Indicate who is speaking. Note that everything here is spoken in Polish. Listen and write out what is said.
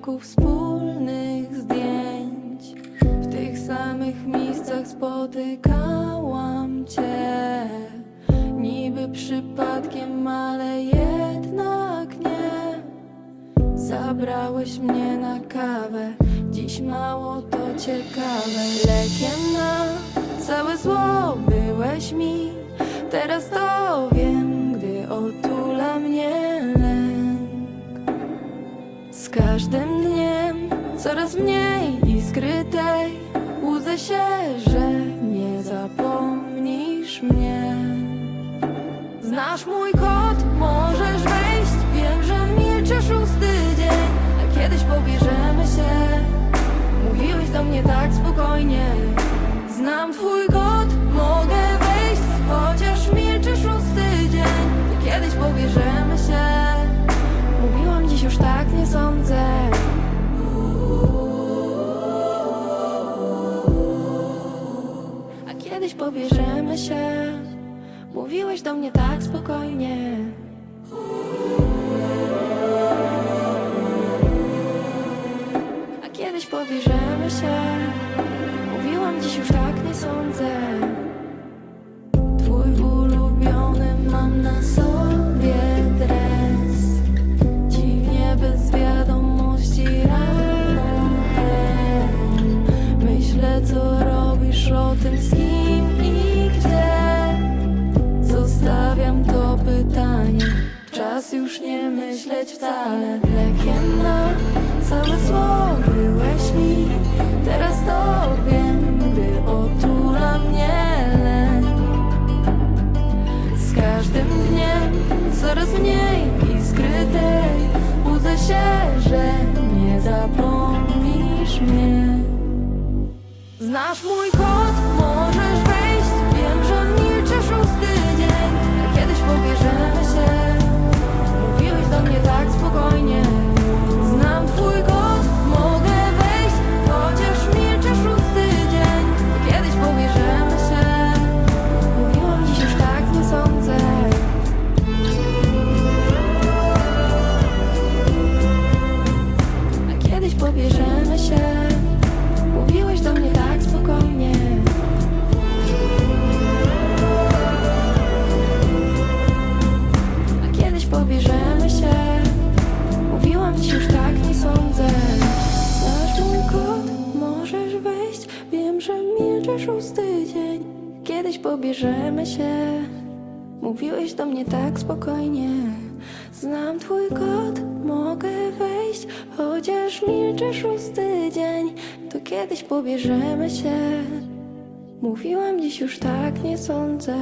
Speaker 1: kilku wspólnych zdjęć. W tych samych miejscach spotykałam cię. Niby przypadkiem, ale jednak nie. Zabrałeś mnie na kawę, dziś mało to ciekawe. Lekiem na całe zło byłeś mi, teraz to każdym dniem coraz mniej iskry tej, łudzę się, że nie zapomnisz mnie. Znasz mój kod, kiedyś pobierzemy się. Mówiłeś do mnie tak spokojnie. A kiedyś pobierzemy się. Mówiłam dziś już tak nie sądzę. Twój ulubiony mam na sobie dres. Dziwnie bez wiadomości rano. Myślę co robisz o tym już nie myśleć wcale. Lekiem na całe zło byłeś mi. Teraz to wiem, gdy otula mnie lęk Z każdym dniem coraz mniej iskry tej. Budzę się, że nie zapomnisz mnie. Znasz mój kod, szósty dzień Kiedyś pobierzemy się. Mówiłeś do mnie tak spokojnie Znam twój kod, mogę wejść Chociaż milczę szósty dzień To kiedyś pobierzemy się. Mówiłam dziś już tak nie sądzę